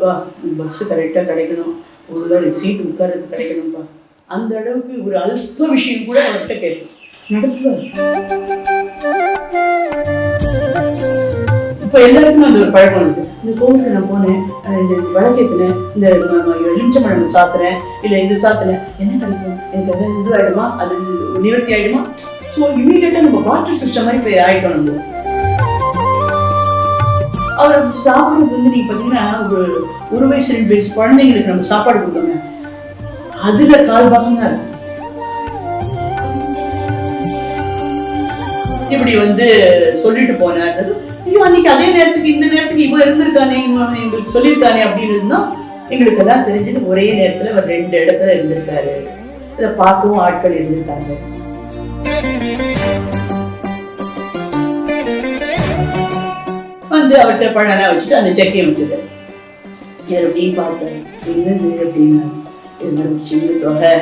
வா பஸ்ஸு கரெக்டாக கிடைக்கணும். ஒரு சீட்டு உட்கார்றது கிடைக்கணும்ப்பா அந்த அளவுக்கு ஒரு அல்ப விஷயம் கூட அவர்கிட்ட கேட்போம் நடத்துவார். இப்போ எல்லாருக்குமே அந்த ஒரு பழக்கம் இருக்கு இந்த கோவிலுக்கு நான் போனேன் இந்த விளக்கேற்றினேன் இந்த எலுமிச்சம்பழம் சாத்துறேன் இல்லை இது சாத்துறேன். என்ன கிடைக்கும் எனக்கு எதாவது இது ஆயிடுமா? அது நிவர்த்தி ஆயிடுமா? ஸோ இமீடியட்டாக நம்ம வாட்டர் சிஸ்டம் மாதிரி இப்போ ஆகிட்டோம் நம்ம. அவர் சாப்பிடுறது வந்து நீங்க பாத்தீங்கன்னா ஒரு ஒரு வயசு ரெண்டு வயசு குழந்தைங்களுக்கு நம்ம சாப்பாடு கொடுக்கணும். அதுல கால் பாகங்க இருக்கும் இப்படி வந்து சொல்லிட்டு போனார். ஐயோ அன்னைக்கு அதே நேரத்துக்கு இந்த நேரத்துக்கு இவன் இருந்திருக்கானே இவன் எங்களுக்கு சொல்லியிருக்கானே அப்படின்னு இருந்தா எங்களுக்கு எல்லாம் தெரிஞ்சது ஒரே நேரத்துல அவர் ரெண்டு இடத்துல இருந்திருக்காரு. இதை பார்க்கவும் ஆட்கள் இருந்திருக்காங்க. வந்து அவர்கிட்ட பழனா வச்சுட்டு அந்த அப்படின்னு பார்த்தேன் என்னது அப்படின்னா இது? மாதிரி ஒரு சின்ன தொகை?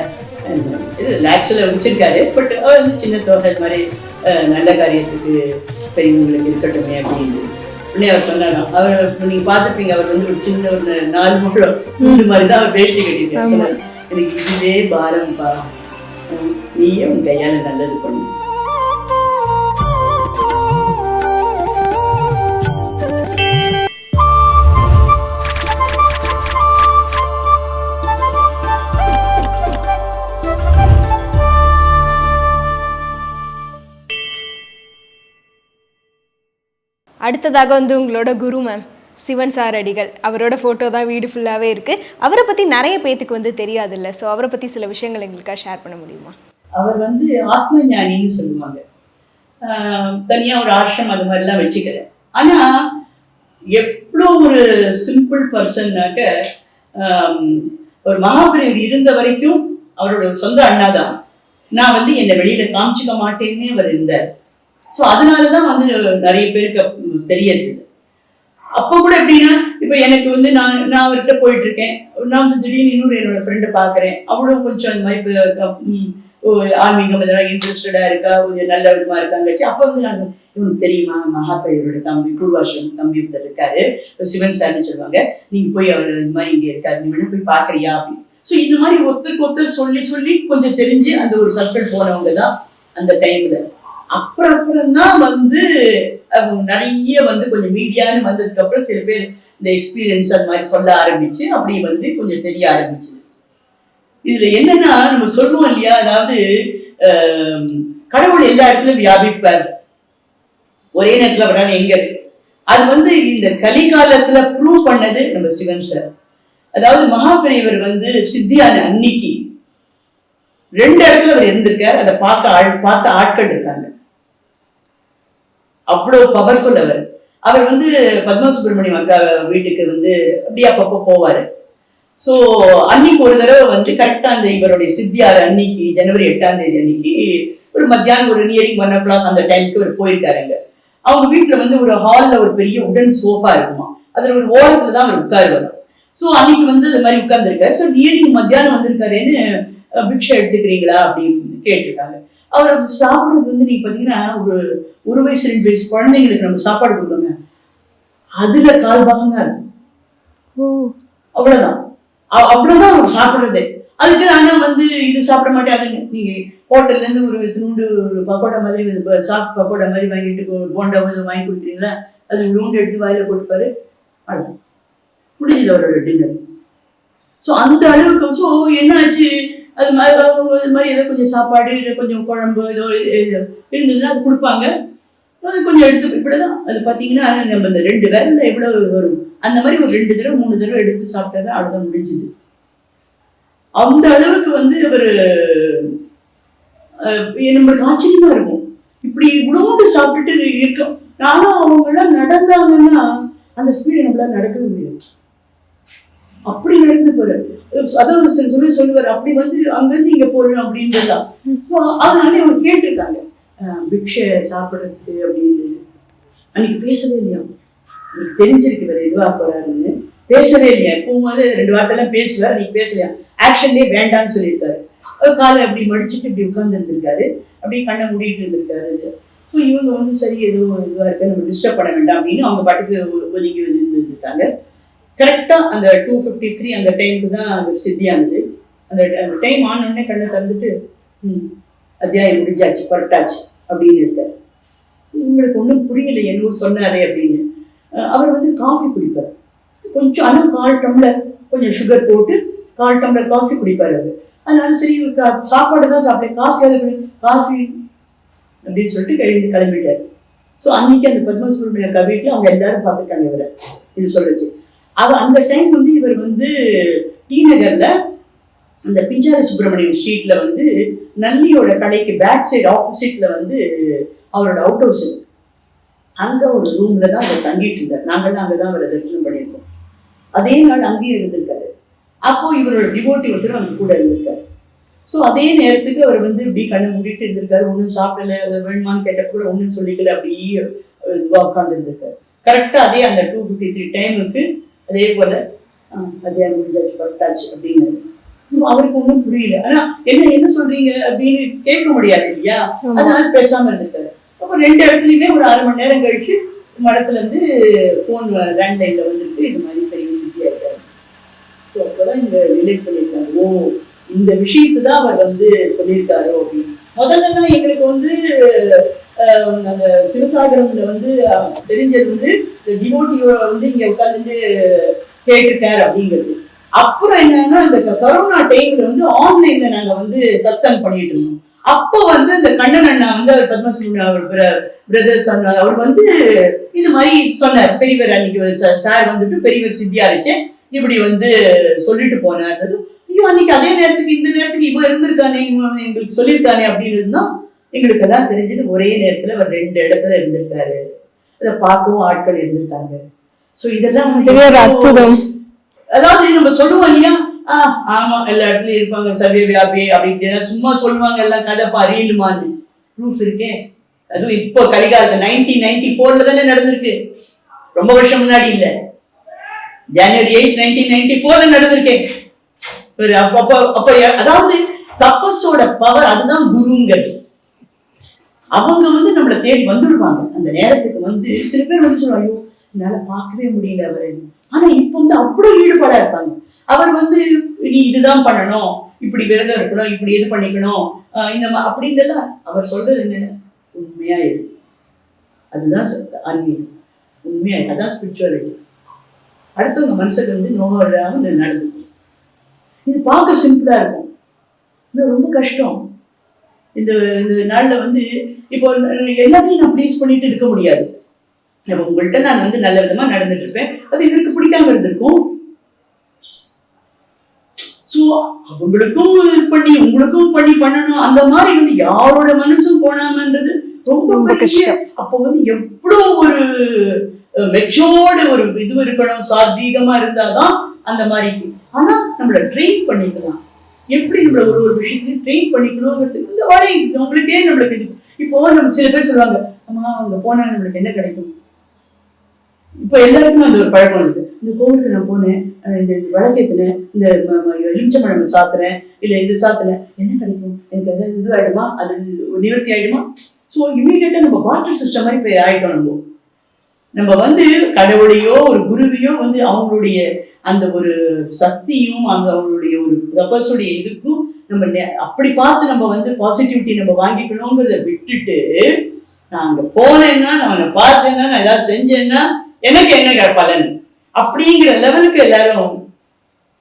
அஹ் இது லேக்ஸில் வச்சிருக்காரு. பட் அவர் வந்து சின்ன தொகை இது மாதிரி நல்ல காரியத்துக்கு பெரியவங்களுக்கு இருக்கட்டுமே அப்படின்னு. உடனே அவர் சொன்னாராம் அவர் நீங்க பார்த்துருப்பீங்க அவர் வந்து ஒரு சின்ன ஒரு நாலு முழம் இந்த மாதிரி தான் அவர் கட்டியிருக்காரு. சொன்னாரு, எனக்கு இதுவே பாரம்பா நீயே உன் கையால நல்லது பண்ணு. அடுத்ததாக வந்து உங்களோட குரு மேம் சிவன் சார் அடிகள் அவரோட ஃபோட்டோ தான் வீடு ஃபுல்லாகவே இருக்குது அவரை பற்றி நிறைய பேத்துக்கு வந்து தெரியாது இல்லை ஸோ அவரை பற்றி சில விஷயங்கள் எங்களுக்காக ஷேர் பண்ண முடியுமா? அவர் வந்து ஆத்ம ஞானின்னு சொல்லுவாங்க. தனியாக தனியா ஒரு ஆசிரம் அது மாதிரிலாம் வச்சுக்கல. ஆனால் எவ்வளோ ஒரு சிம்பிள் பர்சன்னாக்க ஒரு மகாபிரிவர் இருந்த வரைக்கும் அவரோட சொந்த அண்ணா தான் நான் வந்து என்னை வெளியில காமிச்சிக்க மாட்டேன்னே அவர் இருந்தார். ஸோ அதனாலதான் வந்து நிறைய பேருக்கு தெரியறது அப்போ கூட எப்படின்னா இப்போ எனக்கு வந்து நான் நான் அவர்கிட்ட போயிட்டு இருக்கேன் நான் வந்து திடீர்னு இன்னொரு என்னோட ஃப்ரெண்டை பார்க்குறேன் அவளும் கொஞ்சம் அந்த மாதிரி ஆன்மீகம் இதெல்லாம் இன்ட்ரெஸ்டடாக இருக்கா? கொஞ்சம் நல்ல விதமா இருக்காங்க அப்போ வந்து நான் இவனுக்கு தெரியுமா? மகாபையரோட தம்பி பூர்வாசிரம் தம்பி ஒருத்தர் இருக்காரு. சிவன் சார்னு சொல்லுவாங்க. நீங்க போய் அவர் இந்த மாதிரி இங்க இருக்காரு. நீ வேணா போய் பாக்குறியா? அப்படின்னு. ஸோ இது மாதிரி ஒருத்தருக்கு ஒருத்தர் சொல்லி சொல்லி கொஞ்சம் தெரிஞ்சு அந்த ஒரு சர்க்கிள் போனவங்க தான் அந்த டைம்ல அப்புறம் அப்புறம் தான் வந்து நிறைய வந்து கொஞ்சம் மீடியான்னு வந்ததுக்கு அப்புறம் சில பேர் இந்த எக்ஸ்பீரியன்ஸ் அது மாதிரி சொல்ல ஆரம்பிச்சு அப்படி வந்து கொஞ்சம் தெரிய ஆரம்பிச்சு இதுல என்னன்னா நம்ம சொல்லுவோம் இல்லையா அதாவது கடவுள் எல்லா இடத்துலயும் வியாபிப்பார். ஒரே நேரத்துல வராது எங்க அது வந்து இந்த கலிகாலத்துல ப்ரூவ் பண்ணது நம்ம சிவன் சார் அதாவது மகாபெரியவர் வந்து சித்தியான அன்னைக்கு ரெண்டு இடத்துல அவர் இருந்திருக்கார். அதை பார்க்க ஆள் பார்த்த ஆட்கள் இருக்காங்க. அவ்வளவு பவர்ஃபுல் அவர். அவர் வந்து பத்மா சுப்பிரமணியம் அக்கா வீட்டுக்கு வந்து அப்படியே அப்பப்போ போவாரு. ஸோ அன்னைக்கு ஒரு தடவை வந்து கரெக்டாக அந்த இவருடைய சித்தியார் அன்னைக்கு ஜனவரி எட்டாம் தேதி அன்னைக்கு ஒரு மத்தியானம் ஒரு நியரிங் ஒன் ஓ கிளாக் அந்த டைமுக்கு அவர் போயிருக்காருங்க அவங்க வீட்டில் வந்து ஒரு ஹாலில் ஒரு பெரிய உடன் சோஃபா இருக்குமா? அதில் ஒரு ஓரத்தில் தான் அவர் உட்காருவார். ஸோ அன்னைக்கு வந்து அது மாதிரி உட்கார்ந்துருக்காரு. ஸோ நியரிங் மத்தியானம் வந்திருக்காருன்னு பிக்ஷா பிக்ஷை எடுத்துக்கிறீங்களா? அப்படின்னு கேட்டிருக்காங்க. அவர் சாப்பிடுறது வந்து நீங்க பார்த்தீங்கன்னா ஒரு ஒரு வயசு ரெண்டு வயசு குழந்தைங்களுக்கு நம்ம சாப்பாடு கொடுத்தோங்க அதுல கால் ஓ. அவ்வளவுதான். அவ்- அவ்வளவுதான் அவர் சாப்பிடுறதே. அதுக்கு ஆனா வந்து இது சாப்பிட மாட்டேன் நீங்க ஹோட்டல்ல இருந்து ஒரு நூண்டு ஒரு பக்கோடா மாதிரி சாஃப்ட் பக்கோடா மாதிரி வாங்கிட்டு போண்டா மாதிரி வாங்கி கொடுத்தீங்களா? அது நூண்டு எடுத்து வாயில போட்டுப்பாரு. அவ்வளவுதான். முடிஞ்சது அவரோட டின்னர் ஸோ அந்த அளவுக்கு ஸோ என்னாச்சு? அது மாதிரி இது மாதிரி ஏதோ கொஞ்சம் சாப்பாடு இல்லை கொஞ்சம் குழம்பு ஏதோ இருந்ததுன்னா அது கொடுப்பாங்க. அது கொஞ்சம் எடுத்து இப்படிதான். அது பார்த்தீங்கன்னா நம்ம இந்த ரெண்டு விரல்ல எவ்வளவு வரும்? அந்த மாதிரி ஒரு ரெண்டு தடவை மூணு தடவை எடுத்து சாப்பிட்டா அவ்வளோதான் முடிஞ்சுது. அந்த அளவுக்கு வந்து அவர் நம்மளுக்கு ஆச்சரியமா இருக்கும். இப்படி இவ்வளோண்டு சாப்பிட்டுட்டு இருக்கோம் நானும் அவங்கெல்லாம் நடந்தாங்கன்னா அந்த ஸ்பீடு நம்மளால நடக்கவே முடியாது. அப்படி நடந்து போறாரு அதாவது சில சொல்லி சொல்லுவார் அப்படி வந்து அங்கிருந்து இங்க போறோம் அப்படின்றதான் அதனால அவங்க கேட்டிருக்காங்க. பிக்ஷ பிக்ஷை அப்படின்னு. அன்னைக்கு பேசவே இல்லையா? எனக்கு தெரிஞ்சிருக்கு வேற எதுவாக போறாருன்னு. பேசவே இல்லையா? போகும்போது ரெண்டு வார்த்தைலாம் பேசுவார் நீங்க பேசலையா? ஆக்ஷன்லேயே வேண்டாம்னு சொல்லியிருக்காரு. காலை அப்படி மடிச்சுட்டு இப்படி உட்கார்ந்து இருந்திருக்காரு. அப்படியே கண்ணை மூடிட்டு இருந்திருக்காரு ஸோ இவங்க வந்து சரி எதுவும் இதுவாக இருக்கு நம்ம டிஸ்டர்ப் பண்ண வேண்டாம் அப்படின்னு அவங்க பாட்டுக்கு ஒதுக்கி ஒதுங்கி வந்து இருந்திருக்காங்க கரெக்டாக அந்த டூ ஃபிஃப்டி த்ரீ அந்த டைமுக்கு தான் அது சித்தியானது அந்த அந்த டைம் ஆன உடனே கண்ணை திறந்துட்டு ம் அத்தியாயம் முடிஞ்சாச்சு பரட்டாச்சு அப்படின்னு இருக்காரு உங்களுக்கு ஒன்றும் புரியல என்னவோ சொன்னாரே அப்படின்னு. அவர் வந்து காஃபி குடிப்பார். கொஞ்சம் ஆனால் கால் டம்ளர் கொஞ்சம் சுகர் போட்டு கால் டம்ளர் காஃபி குடிப்பார் அவர். அதனால சரி சாப்பாடு தான் சாப்பிட்டேன் காஃபி அது காஃபி அப்படின்னு சொல்லிட்டு கழிந்து கிளம்பிட்டார். ஸோ அன்னைக்கு அந்த பத்மசுப்ரமணிய கவிட்டில் அவங்க எல்லாரும் பார்த்துட்டாங்க இவரை. இது சொல்லுச்சு அவ அந்த டைம் வந்து இவர் வந்து டி நகர்ல அந்த பிஞ்சாரி சுப்பிரமணியம் ஸ்ட்ரீட்ல வந்து நல்லியோட கடைக்கு பேக் சைடு ஆப்போசிட்ல வந்து அவரோட அவுட் ஹவுஸ் இருக்கு. அங்க ஒரு ரூம்ல தான் அவர் தங்கிட்டு இருந்தார். நாங்கள்லாம் அங்கதான் அவரை தரிசனம் பண்ணியிருக்கோம். அதே நாள் அங்கேயும் இருந்திருக்காரு. அப்போ இவரோட டிவோட்டி ஒருத்தர் அவங்க கூட இருந்திருக்காரு. ஸோ அதே நேரத்துக்கு அவர் வந்து இப்படி கண்ணை மூடிட்டு இருந்திருக்காரு. ஒன்றும் சாப்பிடல. வேணுமான்னு கேட்ட கூட ஒன்றும் சொல்லிக்கல. அப்படியே இதுவாக உட்கார்ந்து இருந்திருக்காரு கரெக்டாக அதே அந்த டூ ஃபிஃப்டி த்ரீ டைமுக்கு அதே போல அதே முடிஞ்சாச்சு பரட்டாச்சு அப்படின்னு அவருக்கு ஒன்றும் புரியல. ஆனா என்ன என்ன சொல்றீங்க அப்படின்னு கேட்க முடியாது இல்லையா? அதனால பேசாம இருந்திருக்காரு அப்போ ரெண்டு இடத்துலயுமே ஒரு அரை மணி நேரம் கழிச்சு மடத்துல இருந்து ஃபோன் லேண்ட்லைன்ல வந்துருக்கு. இது மாதிரி பெரிய சிட்டியா இருக்காரு. ஸோ அப்போதான் இந்த ரிலேட் பண்ணியிருக்காங்க ஓ இந்த விஷயத்தை தான் அவர் வந்து சொல்லியிருக்காரோ அப்படின்னு. முதல்ல எங்களுக்கு வந்து அந்த சிவசாகரம்ல வந்து தெரிஞ்சது வந்து டிவோட்டியோட வந்து இங்க உட்கார்ந்துட்டு கேட்டிருக்காரு அப்படிங்கிறது. அப்புறம் என்னன்னா இந்த கரோனா டைம்ல வந்து ஆன்லைன்ல நாங்க வந்து சத்சங் பண்ணிட்டு இருந்தோம். அப்போ வந்து இந்த கண்ணன் அண்ணா வந்து அவர் பத்மசுப்ரமணியம் அவர் பிரதர் சொன்னார். அவர் வந்து இது மாதிரி சொன்னார். பெரியவர் அன்னைக்கு சார் வந்துட்டு பெரியவர் சித்தியா இருக்கேன் இப்படி வந்து சொல்லிட்டு போனார். ஐயோ அன்னைக்கு அதே நேரத்துக்கு இந்த நேரத்துக்கு இவன் இருந்திருக்கானே இவன் எங்களுக்கு சொல்லியிருக்கானே அப்படின்னு தான் எங்களுக்கு எல்லாம் தெரிஞ்சது ஒரே நேரத்துல அவர் ரெண்டு இடத்துல இருந்திருக்காரு. அதை பார்க்கவும் ஆட்கள் இருந்திருக்காங்க. சோ இதெல்லாம் அற்புதம். அதாவது நம்ம சொல்லுவோம் இல்லையா? ஆ ஆமா எல்லா இடத்துலயும் இருப்பாங்க சர்வே வியாபி அப்படின்னு சும்மா சொல்லுவாங்க எல்லாம் கதைப்பா ரீலுமான்னு ப்ரூஃப் இருக்கே. அதுவும் இப்போ கலிகாலத்து நைன்டீன் நைன்டி ஃபோர்ல தானே நடந்திருக்கு. ரொம்ப வருஷம் முன்னாடி இல்ல. ஜனவரி எயிட் நைன்டீன் நைன்டி ஃபோர்ல நடந்திருக்கேன் சரி அப்ப அப்ப அப்ப அதாவது தபஸோட பவர் அதுதான் குருங்கிறது. அவங்க வந்து நம்மளை தேடி வந்துடுவாங்க. அந்த நேரத்துக்கு வந்து சில பேர் வந்து சொல்லுவாங்க ஐயோ என்னால பார்க்கவே முடியல அவரு. ஆனா இப்ப வந்து அவ்வளவு ஈடுபாடா இருப்பாங்க. அவர் வந்து நீ இதுதான் பண்ணணும். இப்படி விரதம் இருக்கணும். இப்படி இது பண்ணிக்கணும். இந்த மா- அவர் சொல்றது என்ன உண்மையா இரு அதுதான் சொல்~ உண்மையா அதான் ஸ்பிரிச்சுவாலிட்டி அடுத்தவங்க மனசுக்கு வந்து நோகம் இல்லாமல் நடந்து இது பார்க்க சிம்பிளா இருக்கும். இன்னும் ரொம்ப கஷ்டம். இந்த இந்த நாள்ல வந்து இப்போ எல்லாத்தையும் நான் ப்ளீஸ் பண்ணிட்டு இருக்க முடியாது. இப்போ உங்கள்கிட்ட நான் வந்து நல்ல விதமா நடந்துட்டு இருப்பேன். அது இவருக்கு பிடிக்காம இருந்திருக்கும். ஸோ அவங்களுக்கும் பண்ணி உங்களுக்கும் பண்ணி பண்ணணும். அந்த மாதிரி வந்து யாரோட மனசும் போனாமன்றது ரொம்ப கஷ்டம். அப்போ வந்து எவ்வளோ ஒரு மெச்சோர்டு ஒரு இது இருக்கணும். சாத்வீகமா இருந்தாதான் அந்த மாதிரி. ஆனா நம்மள ட்ரெயின் பண்ணிக்கலாம். எப்படி நம்மள ஒரு ஒரு விஷயத்தையும் ட்ரெயின் பண்ணிக்கணுங்கிறது இந்த வரை நம்மளுக்கே நம்மளுக்கு இது இப்போ நம்ம சில பேர் சொல்லுவாங்க அம்மா அங்க போனா நம்மளுக்கு என்ன கிடைக்கும்? இப்போ எல்லாருக்குமே அந்த ஒரு பழக்கம் இருக்கு. இந்த கோவிலுக்கு நான் போனேன் இந்த விளக்கேத்தினேன் இந்த ம- எலுமிச்சம்பழம் சாத்துறேன் இல்ல இது சாத்துறேன் என்ன கிடைக்கும்? எனக்கு ஏதாவது இது ஆயிடுமா? அது நிவர்த்தி ஆயிடுமா? ஸோ இமீடியட்டா நம்ம வாட்டர் சிஸ்டம் மாதிரி போய் ஆயிட்டோம் நம்ம. நம்ம வந்து கடவுளையோ ஒரு குருவையோ வந்து அவங்களுடைய அந்த ஒரு சக்தியும் அந்த அவங்களுடைய ஒரு தபஸுடைய இதுக்கும் நம்ம அப்படி பார்த்து நம்ம வந்து பாசிட்டிவிட்டி நம்ம வாங்கிக்கணுங்கிறத விட்டுட்டு நான் அங்க போனேன்னா நான் அவனை பார்த்தேன்னா நான் ஏதாவது செஞ்சேன்னா எனக்கு என்ன பலன்? அப்படிங்கிற லெவலுக்கு எல்லாரும்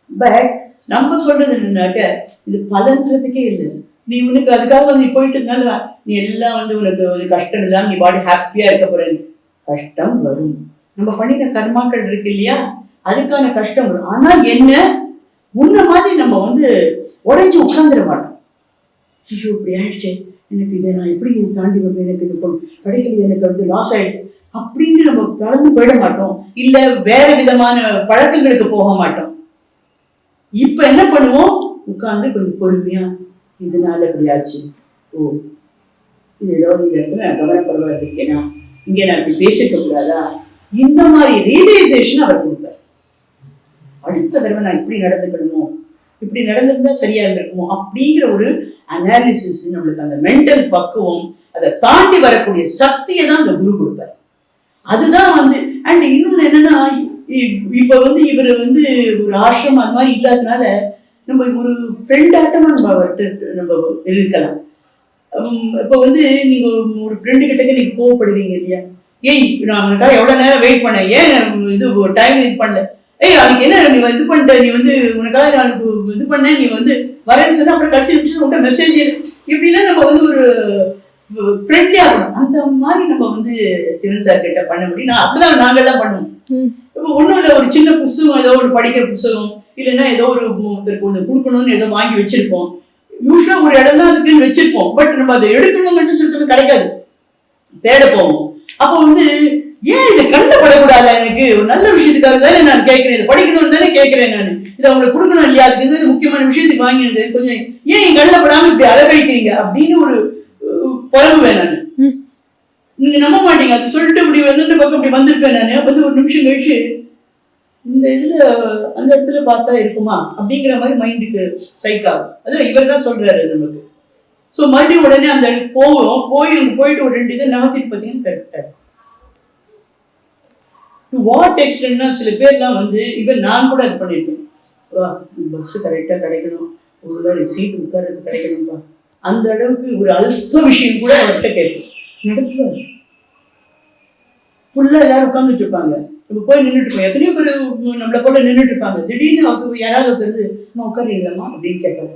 பட் நம்ம சொல்றது என்னன்னாக்க இது பலன்றதுக்கே இல்லை. நீ உனக்கு அதுக்காக வந்து நீ போயிட்டு இருந்தால நீ எல்லாம் வந்து உனக்கு ஒரு கஷ்டம் இல்லாம நீ பாடி ஹாப்பியா இருக்க போற கஷ்டம் வரும். நம்ம பண்ணின கர்மாக்கள் இருக்கு இல்லையா? அதுக்கான கஷ்டம் வரும். ஆனா என்ன? முன்ன மாதிரி நம்ம வந்து உடைஞ்சு உட்காந்துட மாட்டோம். ஐயோ இப்படி ஆயிடுச்சு. எனக்கு இதை நான் எப்படி இதை தாண்டி வருவேன் எனக்கு இது கொ- எனக்கு வந்து லாஸ் ஆயிடுச்சு. அப்படின்னு நம்ம கலந்து போயிட மாட்டோம். இல்ல வேற விதமான பழக்கங்களுக்கு போக மாட்டோம். இப்ப என்ன பண்ணுவோம்? உட்கார்ந்து கொஞ்சம் பொறுமையா இதனால இப்படி ஆச்சு. ஓ இது ஏதாவது இந்த இடத்துல நான் கவனப்படுவா இருக்கேனா இங்க நான் இப்படி பேசிக்க கூடாதா? இந்த மாதிரி ரியலைசேஷன் அவர் கொடுப்பார் அடுத்த தடவை நான் இப்படி நடந்துக்கணுமோ? இப்படி நடந்திருந்தா சரியா இருந்திருக்குமோ? அப்படிங்கிற ஒரு அனாலிசிஸ் நம்மளுக்கு அந்த மென்டல் பக்குவம் அதை தாண்டி வரக்கூடிய சக்தியை தான் அந்த குரு கொடுப்பார். அதுதான் வந்து அண்ட் இன்னொன்று என்னன்னா இ- இப்ப வந்து இவர் வந்து ஒரு ஆசிரமம் அந்த மாதிரி இல்லாதனால நம்ம ஒரு ஃப்ரெண்டாட்டமா நம்ம அவர்கிட்ட நம்ம இருக்கலாம். உம் இப்ப வந்து நீங்க ஒரு- ஃப்ரெண்டு கிட்ட நீங்க கோவப்படுவீங்க இல்லையா? ஏய் நான் உனக்காக எவ்வளவு நேரம் வெயிட் பண்ணேன். ஏன் இது டைம் இது பண்ணல? ஏய் அதுக்கு என்ன நீ இது பண்ணிட்ட நீ வந்து உனக்காக நான் இது- பண்ணேன் நீ வந்து வரேன்னு சொன்னா அப்புறம் கடைசி நிமிஷம் உங்கள்கிட்ட மெசேஜ் இப்படிலாம் நம்ம வந்து ஒரு ஃப்ரெண்ட்லியா இருக்கணும். அந்த மாதிரி நம்ம வந்து சிவன் சார் கிட்ட பண்ண முடியும். நான் அப்படிதான் நாங்கெல்லாம் பண்ணுவோம். இப்போ ஒண்ணும் இல்ல ஒரு சின்ன புஸ்தகம் ஏதோ ஒரு படிக்கிற புஸ்தகம் இல்லைன்னா ஏதோ ஒரு ஒருத்தருக்கு ஒன்று கொடுக்கணும்னு ஏதோ வாங்கி வச்சிருப்போம். யூஸ்வலா ஒரு இடம் தான் அதுக்குன்னு வச்சிருப்போம். பட் நம்ம அதை எடுக்கணுங்கிறது சில சமயம் கிடைக்காது. தேட போவோம். அப்போ வந்து ஏன் இது கண்ணில் படக்கூடாதா எனக்கு? ஒரு நல்ல விஷயத்துக்காக தானே நான் கேட்கிறேன். இதை படிக்கணும்னு தானே கேட்கிறேன் நான். இதை உங்களுக்கு கொடுக்கணும் இல்லையா? அதுக்கு இது முக்கியமான விஷயத்துக்கு வாங்கினது? கொஞ்சம் ஏன் என் கண்ணில் படாம இப்படி அலக்கழிக்கிறீங்க அப்படின்னு ஒரு நான். ம். நீங்க நம்ப மாட்டீங்க. அது சொல்லிட்டு இப்படி வந்து பக்கம் இப்படி வந்திருப்பேன் நான். வந்து ஒரு நிமிஷம் கழிச்சு இந்த இதுல அந்த இடத்துல பார்த்தா இருக்குமா? அப்படிங்கிற மாதிரி மைண்டுக்கு ஸ்ட்ரைக் ஆகும். அது இவர் தான் சொல்றாரு நமக்கு. ஸோ மறுபடியும் உடனே அந்த போவோம். போய் அங்க போயிட்டு ஒரு ரெண்டு இதை நகர்த்திட்டு பார்த்தீங்கன்னா கரெக்டாக டு வாட் எக்ஸ்டென்ட்னா சில பேர்லாம் வந்து இவன் நான் கூட அது பண்ணியிருக்கேன் பஸ் கரெக்டாக கிடைக்கணும். ஒருவேளை சீட்டு உட்கார்றது கிடைக்கணும்பா. அந்த அளவுக்கு ஒரு அல்ப விஷயம் கூட அவர்கிட்ட கேட்கும் நடத்துவார் ஃபுல்லாக எல்லாரும் உட்காந்துட்டு இருப்பாங்க. நம்ம போய் நின்றுட்டு இருப்போம். எத்தனையோ பேர் நம்மளை போல நின்றுட்டு இருப்பாங்க. திடீர்னு அவங்க யாராவது ஒருத்தர் அம்மா உட்காருங்களாம்மா அப்படின்னு கேட்பாங்க.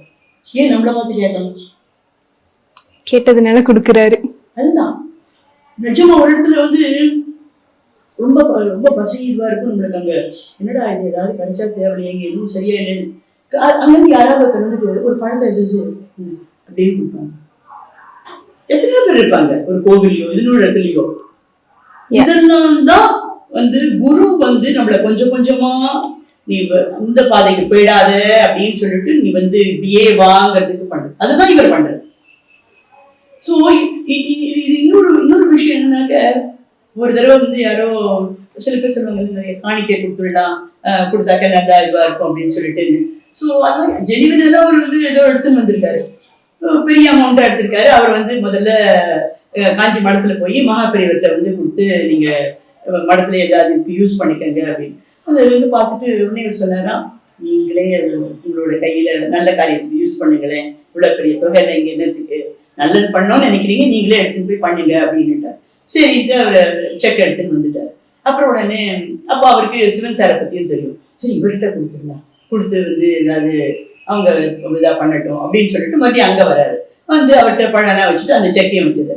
ஏன் நம்மளை பார்த்து கேட்கணும்? கேட்டதுனால கொடுக்குறாரு. அதுதான். நிஜமா ஒரு இடத்துல வந்து ரொம்ப ரொம்ப பசி இருக்கும் நம்மளுக்கு அங்க. என்னடா இது ஏதாவது கிடைச்சா தேவையில்லை எங்க எதுவும் சரியா இல்லைன்னு அங்கிருந்து யாராவது வந்துட்டு ஒரு பழத்தை எடுத்து ம், அப்படியே கொடுப்பாங்க. எத்தனையோ பேர் இருப்பாங்க ஒரு கோவிலையோ இன்னொரு இடத்துலயோ. Yeah. இதெல்லாம் தான் வந்து குரு வந்து நம்மள கொஞ்சம் கொஞ்சமா நீ இந்த பாதைக்கு போயிடாத அப்படின்னு சொல்லிட்டு நீ வந்து இப்படியே வாங்கிறதுக்கு பண்ணு அதுதான் இவர் பண்றது. ஸோ இது இன்னொரு இன்னொரு விஷயம் என்னன்னாக்க ஒரு தடவை வந்து யாரோ சில பேர் சொல்லுவாங்க நிறைய காணிக்கை கொடுத்துடலாம் அஹ் கொடுத்தாக்க நல்லா இதுவா இருக்கும் அப்படின்னு சொல்லிட்டு. ஸோ அது மாதிரி ஜெனிவனா தான் அவர் வந்து ஏதோ எடுத்துன்னு வந்திருக்காரு. பெரிய அமௌண்ட்டாக எடுத்திருக்காரு. அவர் வந்து முதல்ல காஞ்சி மடத்துல போய் மகாபெரியவர்கிட்ட வந்து கொடுத்து நீங்க மடத்துல ஏதாவது யூஸ் பண்ணிக்கங்க அப்படின்னு. அதை வந்து பார்த்துட்டு உடனே இவர் சொன்னாராம் நீங்களே அது உங்களோட கையில நல்ல காரியத்துக்கு யூஸ் பண்ணுங்களேன். இவ்வளவு பெரிய தொகை இங்க என்னத்துக்கு? நல்லது பண்ணோம்னு நினைக்கிறீங்க நீங்களே எடுத்துட்டு போய் பண்ணுங்க அப்படின்னுட்டார். சரின்ட்டு அவர் செக் எடுத்துன்னு வந்துட்டார். அப்புறம் உடனே அப்போ அவருக்கு சிவன் சாரை பற்றியும் தெரியும். சரி இவர்கிட்ட கொடுத்துடலாம். கொடுத்து வந்து ஏதாவது அவங்க இதாக பண்ணட்டும் அப்படின்னு சொல்லிட்டு மறுபடியும் அங்கே வராரு. வந்து அவர்கிட்ட பழனா வச்சுட்டு அந்த செக்கையும் வச்சது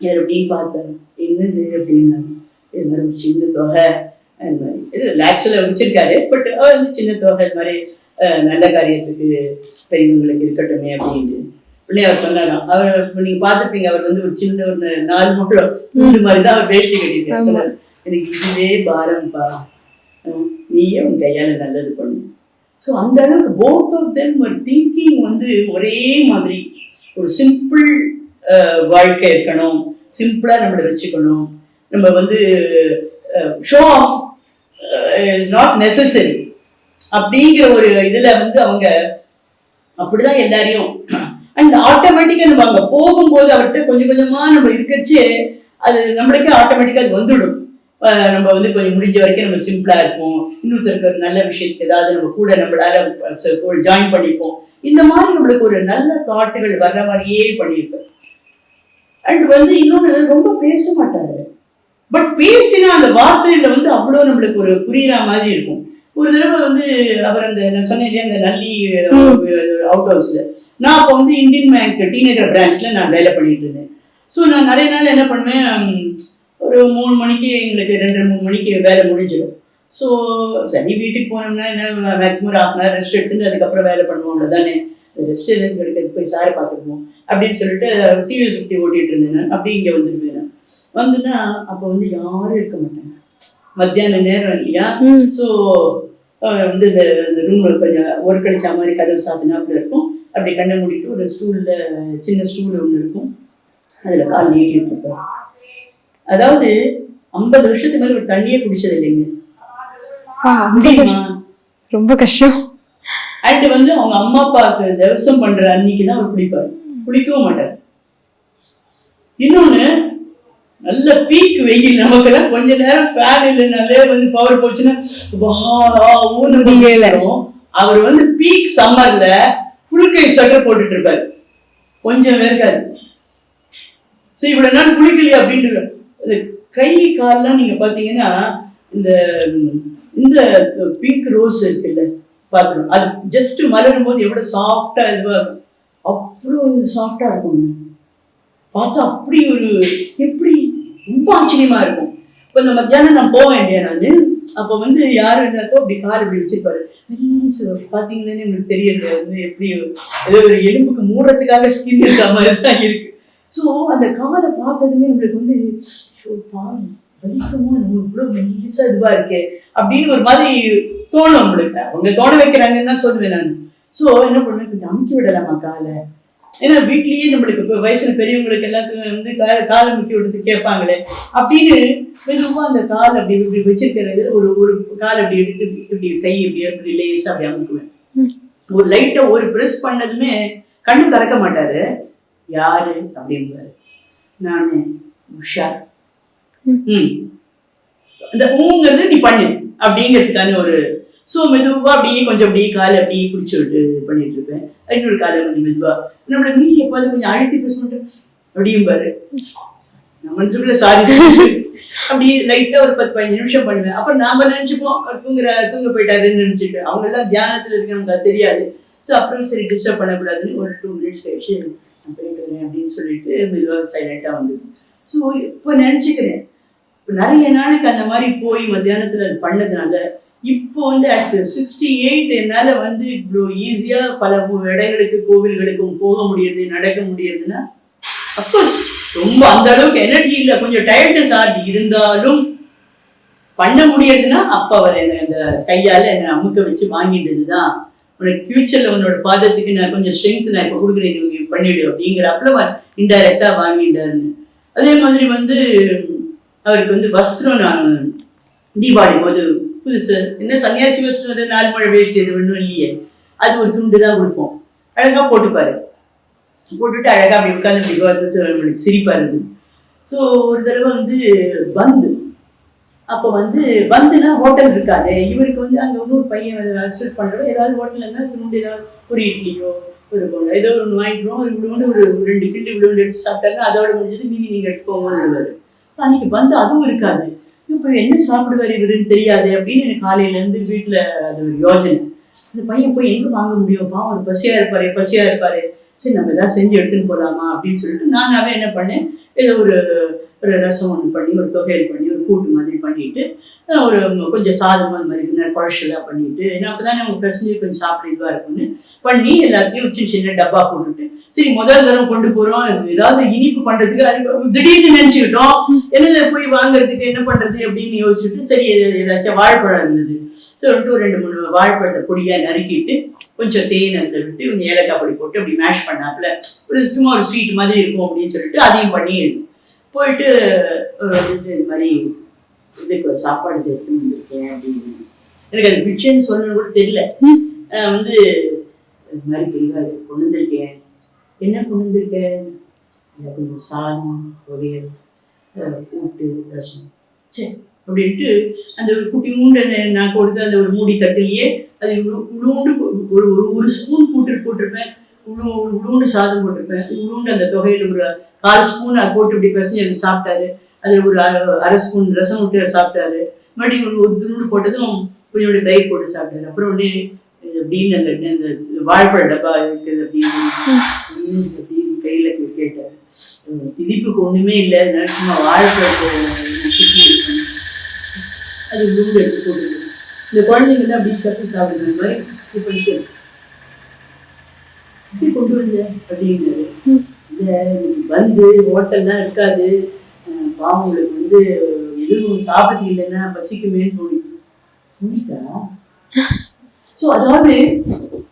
யார் அப்படின்னு பார்த்தாரு. என்னது அப்படின்னு இது மாதிரி ஒரு சின்ன தொகை அது மாதிரி. இது லேக்ஸில் வச்சிருக்காரு பட் அவர் வந்து சின்ன தொகை இது மாதிரி நல்ல காரியத்துக்கு பெரியவங்களுக்கு இருக்கட்டுமே அப்படின்னு உடனே அவர் சொன்னாராம். அவர் நீங்க பார்த்துருப்பீங்க அவர் வந்து ஒரு சின்ன ஒரு நாலு முட்டம் மூணு மாதிரி தான் அவர் வேஷ்டி. சொன்னாரு, எனக்கு இதுவே பாரம்பா. நீயே உன் கையால நல்லது பண்ணு. ஸோ அந்த அளவுக்கு போத் ஆஃப் தெம் ஒரு திங்கிங் வந்து ஒரே மாதிரி ஒரு சிம்பிள் வாழ்க்கை இருக்கணும். சிம்பிளா நம்மளை வச்சுக்கணும். நம்ம வந்து show off is not necessary அப்படிங்கிற ஒரு இதுல வந்து அவங்க அப்படிதான் எல்லாரையும் அண்ட் ஆட்டோமேட்டிக்கா நம்ம அங்க போகும்போது அவர்கிட்ட கொஞ்சம் கொஞ்சமா நம்ம இருக்கச்சே அது நம்மளுக்கே ஆட்டோமேட்டிக்கா அது வந்துடும். நம்ம வந்து கொஞ்சம் முடிஞ்ச வரைக்கும் நம்ம சிம்பிளா இருப்போம். இன்னொருத்தருக்கு ஒரு நல்ல விஷயத்துக்கு ஏதாவது நம்ம கூட நம்மளால ஜாயின் பண்ணிப்போம். இந்த மாதிரி நம்மளுக்கு ஒரு நல்ல தாட்டுகள் வர்ற மாதிரியே பண்ணியிருக்கோம் அண்ட் வந்து இன்னொன்று ரொம்ப பேச மாட்டாரு. பட் பேசினா அந்த வார்த்தையில வந்து அவ்வளோ நம்மளுக்கு ஒரு புரியுற மாதிரி இருக்கும். ஒரு தடவை வந்து அவர் அந்த நான் சொன்னேன் இல்லையா அந்த நல்லி அவுட் ஹவுஸ்ல நான் அப்போ வந்து இந்தியன் பேங்க் டீநகர் பிரான்ச்ல நான் வேலை பண்ணிட்டு இருந்தேன். ஸோ நான் நிறைய நாள் என்ன பண்ணுவேன் ஒரு மூணு மணிக்கு எங்களுக்கு ரெண்டு மூணு மணிக்கு வேலை முடிஞ்சிடும். ஸோ சரி வீட்டுக்கு போனோம்னா என்ன மேக்ஸிமம் ஒரு ஹாஃப் அன் ஹவர் ரெஸ்ட் எடுத்துட்டு அதுக்கப்புறம் வேலை பண்ணுவோம் அவ்வளோதானே ரெஸ்ட் எதுவும் கிடைக்காது போய் சாரை பார்த்துக்குவோம் அப்படின்னு சொல்லிட்டு டிவி சுற்றி ஓட்டிட்டு இருந்தேன் நான். அப்படி இங்கே வந்துருவேன் வந்துன்னா அப்போ வந்து யாரும் இருக்க மாட்டாங்க. மத்தியான நேரம் இல்லையா. ஸோ வந்து இந்த இந்த ரூம்ல கொஞ்சம் ஒரு கழிச்ச மாதிரி கதவு சாத்தினாப்புல இருக்கும். அப்படி கண்ணை மூடிட்டு ஒரு ஸ்டூல்ல சின்ன ஸ்டூல் ஒன்று இருக்கும். அதுல கால் நீட்டிட்டு இருப்பார் அதாவது ஐம்பது வருஷத்துக்கு மேல ஒரு தண்ணியே குடிச்சது இல்லைங்க. ரொம்ப கஷ்டம். அண்ட் வந்து அவங்க அம்மா அப்பாவுக்கு தவசம் பண்ற அன்னைக்கு தான் அவர் குளிப்பார். குளிக்கவும் மாட்டார். இன்னொன்னு நல்ல பீக் வெயில். நமக்கெல்லாம் கொஞ்ச நேரம் ஃபேன் இல்லைனாலே வந்து பவர் போச்சுன்னா. அவர் வந்து பீக் சம்மர்ல ஃபுல் கை ஸ்வெட்டர் போட்டுட்டு இருப்பாரு. கொஞ்சம் வேர்க்காது சரி இவ்வளவு நாள் குளிக்கலையே அப்படின்ட்டு கை கால்லாம் நீங்க பாத்தீங்கன்னா இந்த இந்த பிங்க் ரோஸ் இருக்குல்ல பாத்துரும் அது ஜஸ்ட் மலரும் போது எவ்வளவு சாஃப்டா இதுவா இருக்கும். அவ்வளோ சாஃப்டா இருக்குங்க. பார்த்தா அப்படி ஒரு எப்படி ரொம்ப ஆச்சரியமா இருக்கும். இப்போ இந்த மத்தியானம் நான் போவேன் இல்லையா நான் அப்போ வந்து யார் இருந்தாக்கோ அப்படி கார் இப்படி வச்சிருப்பாரு. பார்த்தீங்களேன்னு எனக்கு தெரியல வந்து எப்படி ஏதோ ஒரு எலும்புக்கு மூடுறதுக்காக ஸ்கின் இருக்க மாதிரி தான் இருக்கு. ஸோ அந்த காலை பார்த்ததுமே நம்மளுக்கு வந்து "ஐயோ, வலிக்குமோ நம்ம இவ்வளோ மெல்லிசா இதுவா இருக்கே அப்படின்னு ஒரு மாதிரி தோணும் நம்மளுக்கு. அவங்க தோண வைக்கிறாங்கன்னு தான் சொல்லுவேன் நான். ஸோ என்ன பண்ணுவேன் கொஞ்சம் அமுக்கி விடலாமா காலை? ஏன்னா வீட்லயே நம்மளுக்கு இப்போ வயசுல பெரியவங்களுக்கு எல்லாத்துக்கும் வந்து காலை முக்கி விடுறது கேட்பாங்களே. அப்படின்னு மெதுவா அந்த கால் அப்படி இப்படி வச்சிருக்கிறது ஒரு ஒரு கால் அப்படி இப்படி கை இப்படி அப்படி லேசா அப்படி அமுக்குவேன். ஒரு லைட்டா ஒரு பிரஸ் பண்ணதுமே கண்ணு திறக்க மாட்டாரு. யாரு? அப்படின்பாரு நானு உஷா. ம். ம். இந்த ஊங்கிறது நீ பண்ணு. அப்படிங்கிறதுக்கான ஒரு ஸோ மெதுவாக அப்படியே கொஞ்சம் அப்படியே காலை அப்படியே பிடிச்சி விட்டு இது பண்ணிட்டு இருப்பேன். இன்னொரு காலை கொஞ்சம் மெதுவாக நம்மள மீறி எப்பாவது கொஞ்சம் அழுத்தி பேச மாட்டேன் அப்படியும் பாரு. நான் மனசுக்குள்ள சாரி அப்படி லைட்டா ஒரு பத்து பதினஞ்சு நிமிஷம் பண்ணுவேன். அப்புறம் நாம நினைச்சுப்போம் தூங்குற தூங்க போயிட்டாருன்னு நினைச்சிட்டு அவங்க எல்லாம் தியானத்துல இருக்கவங்க அது தெரியாது. ஸோ அப்புறம் சரி டிஸ்டர்ப் பண்ணக்கூடாதுன்னு ஒரு டூ மினிட்ஸ் கழிச்சு நான் போயிட்டு வரேன் அப்படின்னு சொல்லிட்டு மெதுவாக சைலண்டா வந்து. ஸோ இப்போ நினைச்சுக்கிறேன். நிறைய நாளைக்கு அந்த மாதிரி போய் மத்தியானத்துல அது பண்ணதுனால இப்போ வந்து அட் சிக்ஸ்டி எயிட் என்னால் வந்து இவ்வளோ ஈஸியாக பல இடங்களுக்கு கோவில்களுக்கும் போக முடியுது நடக்க முடியுதுன்னா அஃப்கோர்ஸ் ரொம்ப அந்த அளவுக்கு எனர்ஜி இல்லை. கொஞ்சம் டயர்ட்னஸ் ஆகி இருந்தாலும் பண்ண முடியுதுன்னா அப்பா அவர் என்னை அந்த கையால் என்னை அமுக்க வச்சு வாங்கிட்டது தான் உனக்கு ஃபியூச்சரில் உன்னோட பாதத்துக்கு நான் கொஞ்சம் ஸ்ட்ரென்த் நான் இப்போ கொடுக்குறேன் நீ பண்ணிடு அப்படிங்கிறப்பல இன்டைரக்டாக வாங்கிட்டாருன்னு அதே மாதிரி வந்து அவருக்கு வந்து வஸ்திரம் நான் தீபாவளி போது புதுசு. என்ன சன்னியாசி வஸ்திரம் வந்து நாலு மழை வேஷ்டி இது ஒன்றும் இல்லையே. அது ஒரு துண்டு தான் கொடுப்போம். அழகா போட்டுப்பாரு போட்டுட்டு அழகா அப்படி உட்காந்து அப்படி பார்த்து நம்மளுக்கு சிரிப்பா ஸோ ஒரு தடவை வந்து பந்து. அப்போ வந்து பந்துனா ஹோட்டல் இருக்காது. இவருக்கு வந்து அங்கே இன்னொரு பையன் அசிஸ்ட் பண்ணுறோம் ஏதாவது ஹோட்டல்னா துண்டு ஏதாவது ஒரு இட்லியோ ஒரு போல ஏதோ ஒன்று வாங்கிக்கிறோம். இவ்வளோண்டு ஒரு ரெண்டு கிண்டு இவ்வளோண்டு எடுத்து சாப்பிட்டாங்க அதோட முடிஞ்சது மீதி நீங்கள் எடுத்துக்கோங்கன்னு அன்னைக்கு பந்து அதுவும் இருக்காது. இப்போ என்ன சாப்பிடுவார் இவருன்னு தெரியாது அப்படின்னு எனக்கு காலையில இருந்து வீட்டில் அது ஒரு யோஜனை. இந்த பையன் போய் எங்கே வாங்க முடியும்? அவர் பசியாக இருப்பார் பசியாக இருப்பார். சரி நம்ம ஏதாவது செஞ்சு எடுத்துன்னு போகலாமா அப்படின்னு சொல்லிட்டு நானாகவே என்ன பண்ணேன் ஏதோ ஒரு ஒரு ரசம் ஒன்று பண்ணி ஒரு தொகையல் பண்ணி ஒரு கூட்டு மாதிரி பண்ணிட்டு ஒரு கொஞ்சம் சாதம் அந்த மாதிரி கொஞ்சம் குழச்சலாக பண்ணிட்டு ஏன்னா அப்போ தானே அவங்க பிரச்சனை கொஞ்சம் சாப்பிட இதுவாக இருக்கும்னு பண்ணி எல்லாத்தையும் சின்ன சின்ன டப்பா போட்டுட்டு சரி முதல் தடவை கொண்டு போகிறோம் ஏதாவது இனிப்பு பண்ணுறதுக்கு அது திடீர்னு நினச்சிக்கிட்டோம் என்ன போய் வாங்குறதுக்கு என்ன பண்ணுறது அப்படின்னு யோசிச்சுட்டு சரி ஏதாச்சும் வாழைப்பழம் இருந்தது. சொல்லிட்டு ஒரு ரெண்டு மூணு வாழைப்பழத்தை பொடியாக நறுக்கிட்டு கொஞ்சம் தேன் அதில் விட்டு கொஞ்சம் ஏலக்காய் பொடி போட்டு அப்படி மேஷ் பண்ணாப்புல ஒரு சும்மா ஒரு ஸ்வீட் மாதிரி இருக்கும் அப்படின்னு சொல்லிட்டு அதையும் பண்ணி போயிட்டு இது மாதிரி இதுக்கு ஒரு சாப்பாடு எடுத்துன்னு வந்திருக்கேன் அப்படின்னு. எனக்கு அது பிக்சர்னு சொல்லணும் கூட தெரியல. வந்து இது மாதிரி தெளிவாக கொண்டு வந்திருக்கேன் என்ன கொண்டு வந்திருக்கேன் கொஞ்சம் சாதம் பொரியல் கூட்டு ரசம். சரி அப்படின்ட்டு அந்த ஒரு குட்டி உண்டு நான் கொடுத்த அந்த ஒரு மூடி தட்டிலேயே அது இவ்வளோண்டு ஒரு ஒரு ஒரு ஸ்பூன் கூட்டு போட்டிருப்பேன். இவ்வளோ இவ்வளோண்டு சாதம் போட்டிருப்பேன். இவ்வளோண்டு அந்த தொகையில் ஒரு கால் ஸ்பூன் அது போட்டு இப்படி பசங்க எனக்கு சாப்பிட்டாரு. அதில் ஒரு அரை- ஸ்பூன் ரசம் விட்டு சாப்பிட்டாரு. மறுபடியும் ஒரு ஒரு துணூடு போட்டதும் கொஞ்சோண்டு தயிர் போட்டு சாப்பிட்டாரு. அப்புறம் உடனே அப்படின்னு அந்த அந்த வாழைப்பழ டப்பா இருக்குது அப்படின்னு அப்படின்னு கையில் கேட்டார். திதிப்புக்கு ஒன்றுமே இல்லை. அதனால சும்மா வாழைப்பழத்தை அது உளுந்து எடுத்து போட்டுருக்கு இந்த குழந்தைங்க அப்படி சப்பி சாப்பிடுற மாதிரி இது பண்ணிட்டு எப்படி கொண்டு வந்த அப்படின்னாரு. ம். இந்த வந்து ஹோட்டல்லாம் இருக்காது. பாவங்களுக்கு உங்களுக்கு வந்து எதுவும் சாப்பிட்டு இல்லைன்னா பசிக்குமேன்னு தோணுது தோணிதா ஸோ அதாவது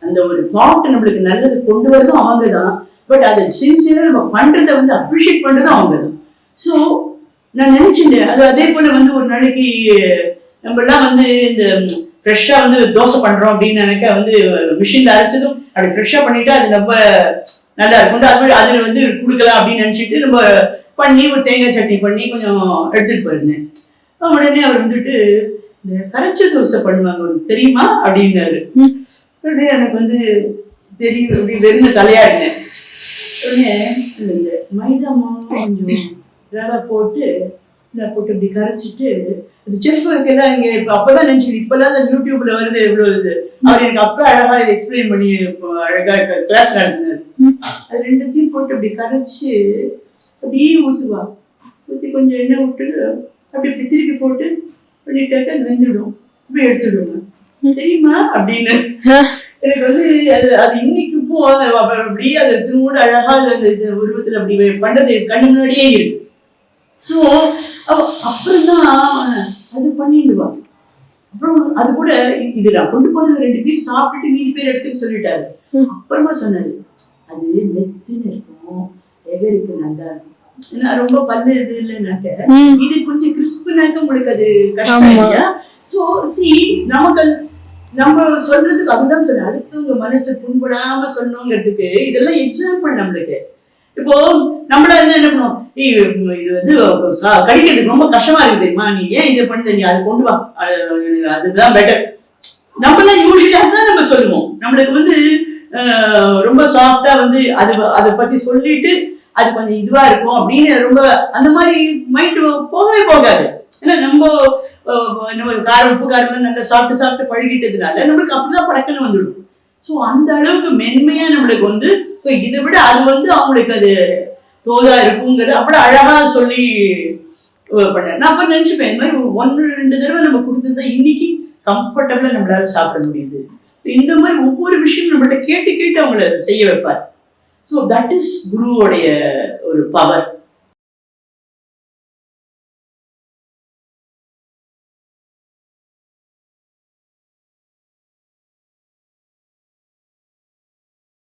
அந்த ஒரு தாட் நம்மளுக்கு நல்லது கொண்டு வரதும் அவங்க தான் பட் அதை சின்சியராக நம்ம பண்றதை வந்து அப்ரிஷியேட் பண்ணுறதும் அவங்க தான் ஸோ நான் நினைச்சிட்டேன் அது அதே போல வந்து ஒரு நாளைக்கு நம்ம எல்லாம் வந்து இந்த ஃப்ரெஷ்ஷாக வந்து தோசை பண்றோம் அப்படின்னு நினைக்க வந்து மிஷின்ல அரைச்சதும் அப்படி ஃப்ரெஷ்ஷாக பண்ணிட்டா அது ரொம்ப நல்லா இருக்கும். அது அது வந்து கொடுக்கலாம் அப்படின்னு நினைச்சிட்டு நம்ம பண்ணி ஒரு தேங்காய் சட்னி பண்ணி கொஞ்சம் எடுத்துட்டு போயிருந்தேன். உடனே அவர் வந்துட்டு இந்த கரைச்ச தோசை பண்ணுவாங்க உனக்கு தெரியுமா? அப்படின்னாரு. உடனே எனக்கு வந்து தெரியும் அப்படி வெறும் தலையாடினேன் உடனே இந்த மைதா மாவு கொஞ்சம் ரவை போட்டு இதை போட்டு இப்படி கரைச்சிட்டு அது செஃப் இருக்குல்ல இங்க இப்ப அப்பதான் நினைச்சு இப்பதான் அந்த யூடியூப்ல வருது எவ்வளவு இது. அவர் எனக்கு அப்ப அழகா எக்ஸ்பிளைன் பண்ணி இப்போ அழகா கிளாஸ் நடத்தினாரு. அது ரெண்டுத்தையும் போட்டு அப்படி கரைச்சு அப்படியே ஊற்றுவா ஊற்றி கொஞ்சம் எண்ணெய் விட்டு அப்படி இப்படி திருப்பி போட்டு பண்ணிட்டாக்க அது வெந்துடும் இப்படி எடுத்துடுவாங்க தெரியுமா அப்படின்னு. எனக்கு வந்து அது அது இன்னைக்கு அப்ப அப்படியே அது திரும்ப அழகா அந்த உருவத்துல அப்படி பண்றது கண்ணு முன்னாடியே இருக்கு. ஸோ அப்புறம் தான் அது பண்ணிடுவா. அப்புறம் அது கூட இது நான் கொண்டு போனது ரெண்டு பீஸ் சாப்பிட்டுட்டு மீதி பேர் எடுத்துக்க சொல்லிட்டாரு. அப்புறமா சொன்னாரு அது மெத்துன்னு இருக்கும். எவருக்கு நல்லா ஏன்னா ரொம்ப பல்லு இது இல்லைனாக்க. இது கொஞ்சம் கிறிஸ்புனாக்க உங்களுக்கு அது கஷ்டம். இல்லையா? சோ சி நமக்கு நம்ம சொல்றதுக்கு அதுதான் சொல்றேன். அடுத்தவங்க மனசு புண்படாம சொன்னோங்கிறதுக்கு இதெல்லாம் எக்ஸாம்பிள் நம்மளுக்கு. இப்போ நம்மள வந்து என்ன பண்ணுவோம்? இது வந்து கடிக்கிறதுக்கு ரொம்ப கஷ்டமா இருக்கு தெரியுமா? நீ ஏன் இதை பண்ண நீ அதை கொண்டு வா. அது- அதுதான் பெட்டர் நம்மளாம் யூஸ்வலா தான் நம்ம சொல்லுவோம். நம்மளுக்கு வந்து ரொம்ப சாஃப்டா வந்து அது அதை பத்தி சொல்லிட்டு அது கொஞ்சம் இதுவா இருக்கும் அப்படின்னு ரொம்ப அந்த மாதிரி மைண்ட் போகவே போகாது. ஏன்னா நம்ம நம்ம காரம் உப்பு காரம் நல்லா சாப்பிட்டு சாப்பிட்டு பழகிட்டதுனால நம்மளுக்கு அப்படிதான் பழக்கம் வந்துடும். ஸோ அந்த அளவுக்கு மென்மையா நம்மளுக்கு வந்து ஸோ இதை விட அது வந்து அவங்களுக்கு அது தோதா இருக்குங்கிறது அவ்வளோ அழகா சொல்லி பண்ணார். நான் அப்ப நினைச்சுப்பேன் இந்த மாதிரி ஒன்று ரெண்டு தடவை நம்ம கொடுத்துருந்தா இன்னைக்கு கம்ஃபர்டபுளா நம்மளால சாப்பிட முடியுது. இந்த மாதிரி ஒவ்வொரு விஷயம் நம்மள்ட்ட கேட்டு கேட்டு அவங்கள செய்ய வைப்பார். ஸோ தட் இஸ் குருவோடைய ஒரு பவர்